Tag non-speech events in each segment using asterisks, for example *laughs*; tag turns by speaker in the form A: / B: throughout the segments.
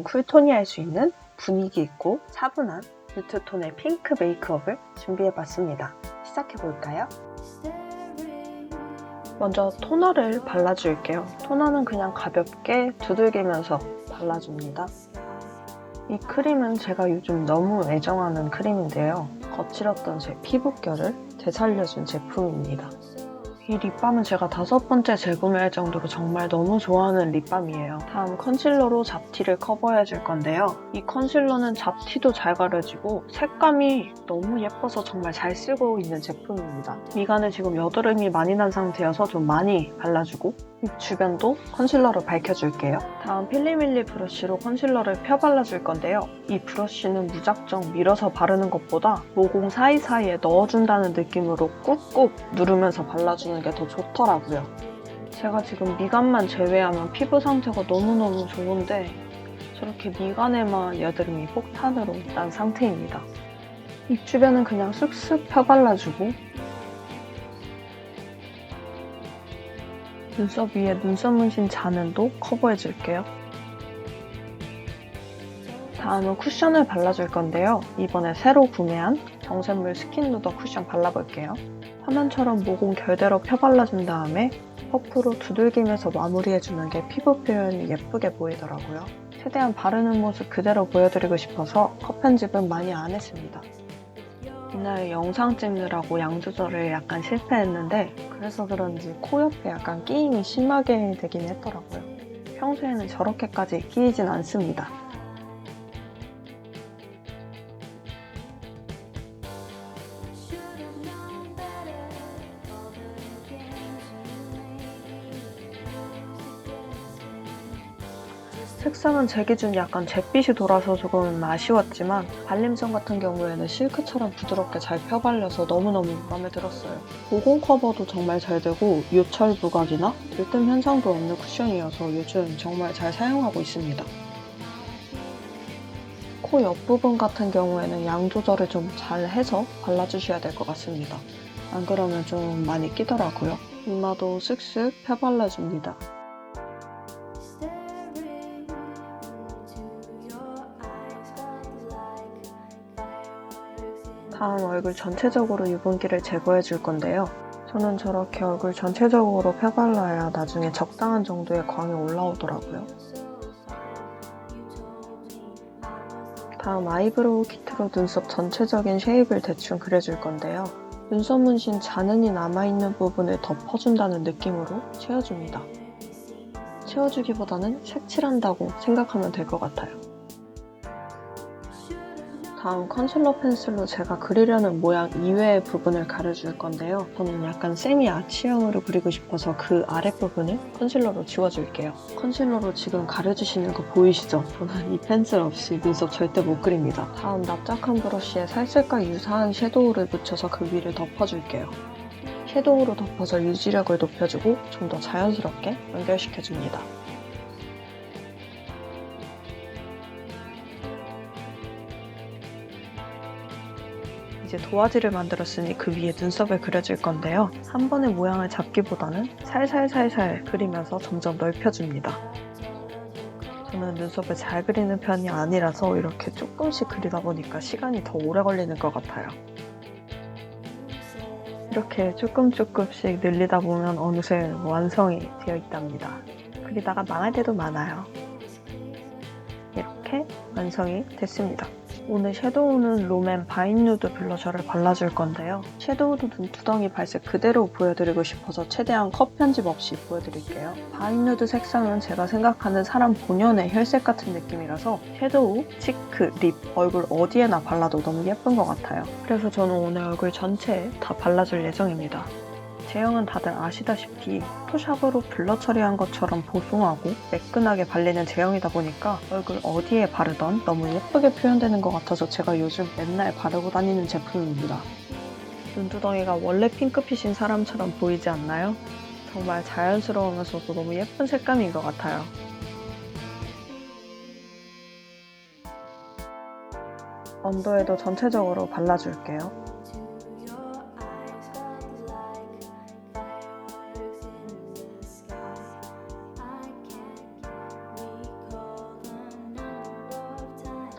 A: 여름 쿨톤이 할 수 있는 분위기 있고 차분한 뮤트톤의 핑크 메이크업을 준비해봤습니다. 시작해볼까요? 먼저 토너를 발라줄게요. 토너는 그냥 가볍게 두들기면서 발라줍니다. 이 크림은 제가 요즘 너무 애정하는 크림인데요. 거칠었던 제 피부결을 되살려준 제품입니다 이 립밤은 제가 다섯 번째 재구매할 정도로 정말 너무 좋아하는 립밤이에요. 다음 컨실러로 잡티를 커버해 줄 건데요. 이 컨실러는 잡티도 잘 가려지고 색감이 너무 예뻐서 정말 잘 쓰고 있는 제품입니다. 미간에 지금 여드름이 많이 난 상태여서 좀 많이 발라주고 입 주변도 컨실러로 밝혀줄게요. 다음 필리밀리 브러쉬로 컨실러를 펴 발라줄 건데요. 이 브러쉬는 무작정 밀어서 바르는 것보다 모공 사이사이에 넣어준다는 느낌으로 꾹꾹 누르면서 발라주는 게 더 좋더라고요. 제가 지금 미간만 제외하면 피부 상태가 너무너무 좋은데 저렇게 미간에만 여드름이 폭탄으로 난 상태입니다. 입 주변은 그냥 쓱쓱 펴 발라주고 눈썹 위에 눈썹 문신 잔은도 커버해줄게요. 다음은 쿠션을 발라줄 건데요. 이번에 새로 구매한 정샘물 스킨 누더 쿠션 발라볼게요. 화면처럼 모공 결대로 펴 발라준 다음에 퍼프로 두들기면서 마무리해주는 게 피부 표현이 예쁘게 보이더라고요. 최대한 바르는 모습 그대로 보여드리고 싶어서 컷 편집은 많이 안 했습니다. 이날 영상 찍느라고 양 조절을 약간 실패했는데 그래서 그런지 코 옆에 약간 끼임이 심하게 되긴 했더라고요. 평소에는 저렇게까지 끼이진 않습니다. 색상은 제 기준 약간 잿빛이 돌아서 조금 아쉬웠지만 발림성 같은 경우에는 실크처럼 부드럽게 잘 펴발려서 너무너무 마음에 들었어요. 모공 커버도 정말 잘 되고 요철 부각이나 들뜸 현상도 없는 쿠션이어서 요즘 정말 잘 사용하고 있습니다. 코 옆부분 같은 경우에는 양 조절을 좀 잘 해서 발라주셔야 될 것 같습니다. 안 그러면 좀 많이 끼더라고요. 이마도 쓱쓱 펴발라줍니다. 다음 얼굴 전체적으로 유분기를 제거해 줄 건데요. 저는 저렇게 얼굴 전체적으로 펴발라야 나중에 적당한 정도의 광이 올라오더라고요. 다음 아이브로우 키트로 눈썹 전체적인 쉐입을 대충 그려줄 건데요. 눈썹 문신 잔흔이 남아있는 부분을 덮어준다는 느낌으로 채워줍니다. 채워주기보다는 색칠한다고 생각하면 될 것 같아요. 다음 컨실러 펜슬로 제가 그리려는 모양 이외의 부분을 가려줄 건데요. 저는 약간 세미 아치형으로 그리고 싶어서 그 아랫부분을 컨실러로 지워줄게요. 컨실러로 지금 가려주시는 거 보이시죠? 저는 이 펜슬 없이 눈썹 절대 못 그립니다. 다음 납작한 브러쉬에 살색과 유사한 섀도우를 묻혀서 그 위를 덮어줄게요. 섀도우로 덮어서 유지력을 높여주고 좀 더 자연스럽게 연결시켜줍니다. 이제 도화지를 만들었으니 그 위에 눈썹을 그려줄 건데요. 한 번에 모양을 잡기보다는 살살살살 그리면서 점점 넓혀줍니다. 저는 눈썹을 잘 그리는 편이 아니라서 이렇게 조금씩 그리다 보니까 시간이 더 오래 걸리는 것 같아요. 이렇게 조금 조금씩 늘리다 보면 어느새 완성이 되어 있답니다. 그리다가 망할 때도 많아요. 이렇게 완성이 됐습니다. 오늘 섀도우는 롬앤 바인누드 블러셔를 발라줄 건데요. 섀도우도 눈두덩이 발색 그대로 보여드리고 싶어서 최대한 컷 편집 없이 보여드릴게요. 바인누드 색상은 제가 생각하는 사람 본연의 혈색 같은 느낌이라서 섀도우, 치크, 립, 얼굴 어디에나 발라도 너무 예쁜 것 같아요. 그래서 저는 오늘 얼굴 전체에 다 발라줄 예정입니다. 제형은 다들 아시다시피 포토샵으로 블러 처리한 것처럼 보송하고 매끈하게 발리는 제형이다 보니까 얼굴 어디에 바르던 너무 예쁘게 표현되는 것 같아서 제가 요즘 맨날 바르고 다니는 제품입니다. 눈두덩이가 원래 핑크빛인 사람처럼 보이지 않나요? 정말 자연스러우면서도 너무 예쁜 색감인 것 같아요. 언더에도 전체적으로 발라줄게요.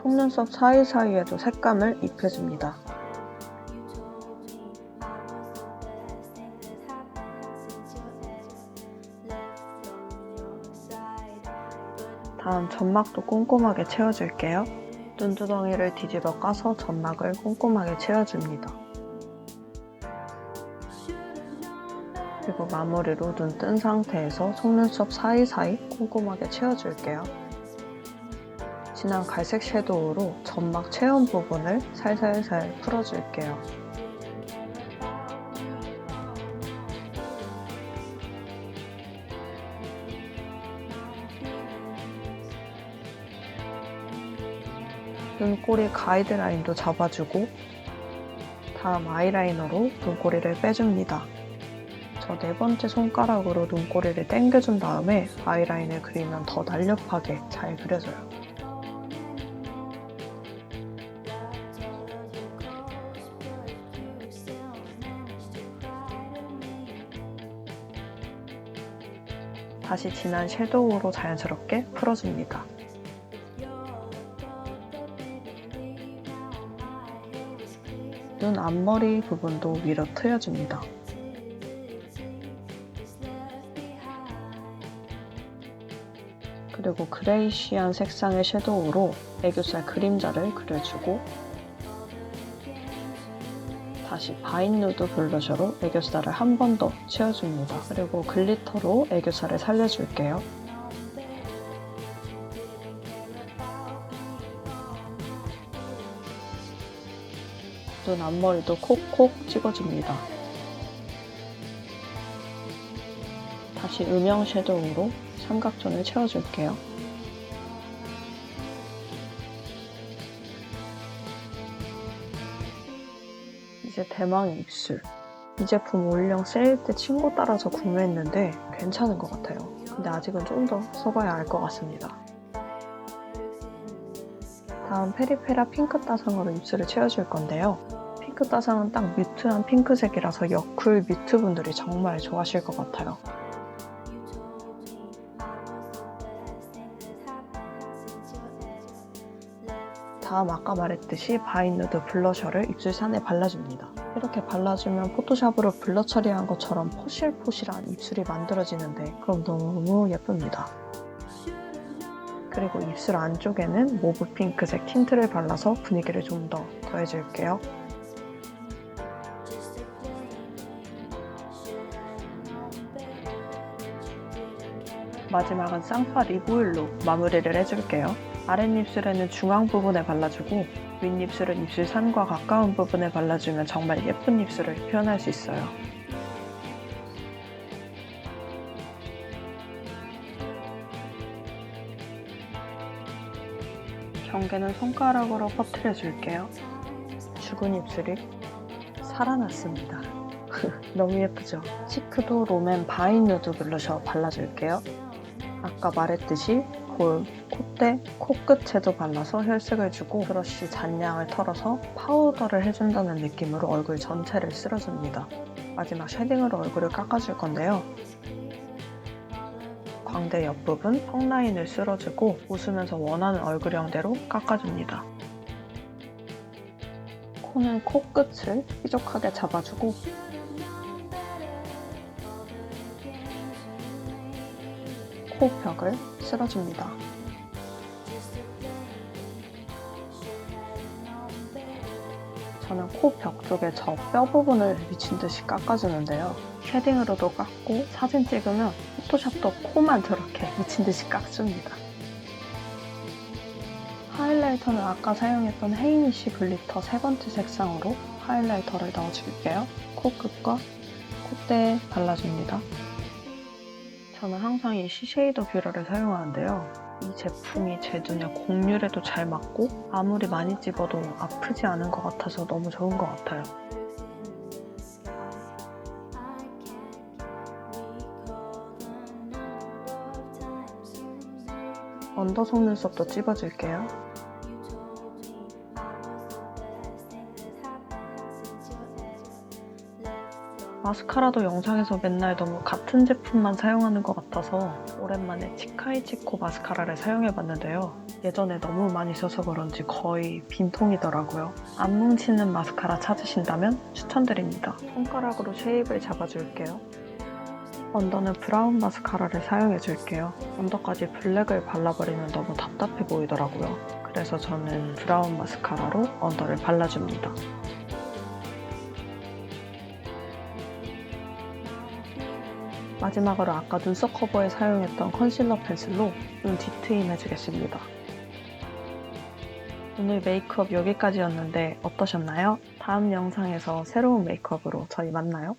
A: 속눈썹 사이사이에도 색감을 입혀줍니다. 다음 점막도 꼼꼼하게 채워줄게요. 눈두덩이를 뒤집어 까서 점막을 꼼꼼하게 채워줍니다. 그리고 마무리로 눈 뜬 상태에서 속눈썹 사이사이 꼼꼼하게 채워줄게요. 진한 갈색 섀도우로 점막 체온 부분을 살살살 풀어줄게요. 눈꼬리 가이드라인도 잡아주고 다음 아이라이너로 눈꼬리를 빼줍니다. 저 네 번째 손가락으로 눈꼬리를 당겨준 다음에 아이라인을 그리면 더 날렵하게 잘 그려져요. 다시 진한 섀도우로 자연스럽게 풀어줍니다. 눈 앞머리 부분도 위로 트여줍니다. 그리고 그레이시한 색상의 섀도우로 애교살 그림자를 그려주고 다시 바인누드 블러셔로 애교살을 한 번 더 채워줍니다. 그리고 글리터로 애교살을 살려줄게요. 눈 앞머리도 콕콕 찍어줍니다. 다시 음영 섀도우로 삼각존을 채워줄게요. 대망 입술. 이 제품 올영 세일 때 친구 따라서 구매했는데 괜찮은 것 같아요. 근데 아직은 좀 더 써봐야 알 것 같습니다. 다음 페리페라 핑크 따상으로 입술을 채워줄 건데요. 핑크 따상은 딱 뮤트한 핑크색이라서 여쿨 뮤트 분들이 정말 좋아하실 것 같아요. 다음 아까 말했듯이 바인누드 블러셔를 입술산에 발라줍니다. 이렇게 발라주면 포토샵으로 블러 처리한 것처럼 포실포실한 입술이 만들어지는데 그럼 너무 예쁩니다. 그리고 입술 안쪽에는 모브 핑크색 틴트를 발라서 분위기를 좀 더 더해줄게요. 마지막은 쌍파 리보일로 마무리를 해줄게요. 아랫입술에는 중앙 부분에 발라주고 윗입술은 입술 산과 가까운 부분에 발라주면 정말 예쁜 입술을 표현할 수 있어요. 경계는 손가락으로 퍼트려 줄게요. 죽은 입술이 살아났습니다. *laughs* 너무 예쁘죠? 치크도 롬앤 바인 누드 블러셔 발라줄게요. 아까 말했듯이 볼, 콧대, 코끝에도 발라서 혈색을 주고 브러쉬 잔량을 털어서 파우더를 해준다는 느낌으로 얼굴 전체를 쓸어줍니다. 마지막 쉐딩으로 얼굴을 깎아줄 건데요. 광대 옆부분 턱 라인을 쓸어주고 웃으면서 원하는 얼굴형대로 깎아줍니다. 코는 코끝을 삐죽하게 잡아주고 코벽을 쓸어줍니다. 저는 코 벽 쪽에 저 뼈 부분을 미친 듯이 깎아주는데요. 쉐딩으로도 깎고 사진 찍으면 포토샵도 코만 저렇게 미친 듯이 깎줍니다. 하이라이터는 아까 사용했던 헤이니쉬 글리터 세 번째 색상으로 하이라이터를 넣어줄게요. 코끝과 콧대에 발라줍니다. 저는 항상 이 시쉐이더 뷰러를 사용하는데요. 이 제품이 제 눈에 곡률에도 잘 맞고 아무리 많이 집어도 아프지 않은 것 같아서 너무 좋은 것 같아요. 언더 속눈썹도 찝어줄게요. 마스카라도 영상에서 맨날 너무 같은 제품만 사용하는 것 같아서 오랜만에 치카이치코 마스카라를 사용해봤는데요. 예전에 너무 많이 써서 그런지 거의 빈통이더라고요. 안 뭉치는 마스카라 찾으신다면 추천드립니다. 손가락으로 쉐입을 잡아줄게요. 언더는 브라운 마스카라를 사용해줄게요. 언더까지 블랙을 발라버리면 너무 답답해 보이더라고요. 그래서 저는 브라운 마스카라로 언더를 발라줍니다. 마지막으로 아까 눈썹 커버에 사용했던 컨실러 펜슬로 눈 뒤트임 해주겠습니다. 오늘 메이크업 여기까지였는데 어떠셨나요? 다음 영상에서 새로운 메이크업으로 저희 만나요.